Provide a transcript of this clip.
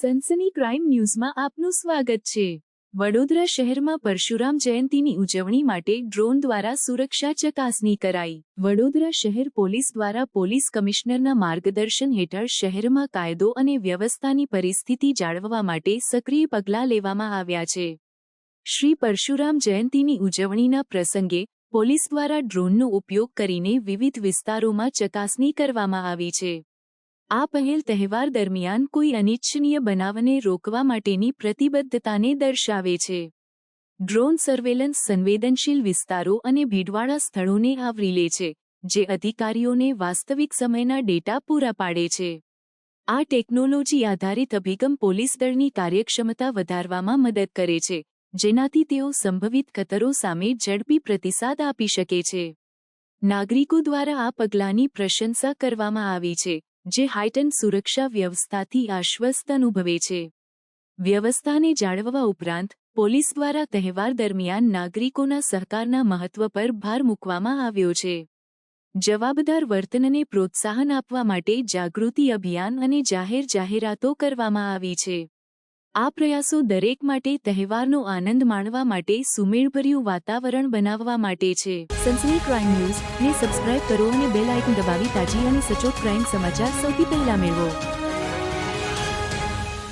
સનસની crime ન્યૂઝમાં આપનું સ્વાગત છે. વડોદરા શહેરમાં પરશુરામ જયંતીની ઉજવણી માટે ડ્રોન દ્વારા સુરક્ષા ચકાસણી કરાઈ. વડોદરા શહેર પોલીસ દ્વારા પોલીસ કમિશનરના માર્ગદર્શન હેઠળ શહેરમાં કાયદો અને વ્યવસ્થાની પરિસ્થિતિ જાળવવા માટે સક્રિય પગલાં લેવામાં આવ્યા છે. શ્રી પરશુરામ જયંતીની ઉજવણીના પ્રસંગે પોલીસ દ્વારા ડ્રોનનો ઉપયોગ કરીને વિવિધ વિસ્તારોમાં ચકાસણી કરવામાં આવી છે. આ પહેલ તહેવાર દરમિયાન કોઈ અનિચ્છનીય બનાવને રોકવા માટેની પ્રતિબદ્ધતાને દર્શાવે છે. ડ્રોન સર્વેલન્સ સંવેદનશીલ વિસ્તારો અને ભીડવાળા સ્થળોને આવરી લે છે, જે અધિકારીઓને વાસ્તવિક સમયના ડેટા પૂરા પાડે છે. આ ટેકનોલોજી આધારિત અભિગમ પોલીસ દળની કાર્યક્ષમતા વધારવામાં મદદ કરે છે, જેનાથી તેઓ સંભવિત ખતરો સામે ઝડપી પ્રતિસાદ આપી શકે છે. નાગરિકો દ્વારા આ પગલાંની પ્રશંસા કરવામાં આવી છે જે હાઇટન સુરક્ષા વ્યવસ્થાથી આશ્વસ્ત અનુભવે છે. વ્યવસ્થાને જાળવવા ઉપરાંત, પોલીસ દ્વારા તહેવાર દરમિયાન નાગરિકોના સહકારના મહત્વ પર ભાર મૂકવામાં આવ્યો છે. જવાબદાર વર્તનને પ્રોત્સાહન આપવા માટે જાગૃતિ અભિયાન અને જાહેર જાહેરાતો કરવામાં આવી છે. આ પ્રયાસો દરેક માટે તહેવારનો આનંદ માણવા માટે સુમેળભર્યું વાતાવરણ બનાવવા માટે છે. સનસની ક્રાઇમ ન્યૂઝ ને સબસ્ક્રાઇબ કરો અને બેલ આઇકન દબાવી તાજી અને સચોટ ક્રાઇમ સમાચાર સૌથી પહેલા મેળવો.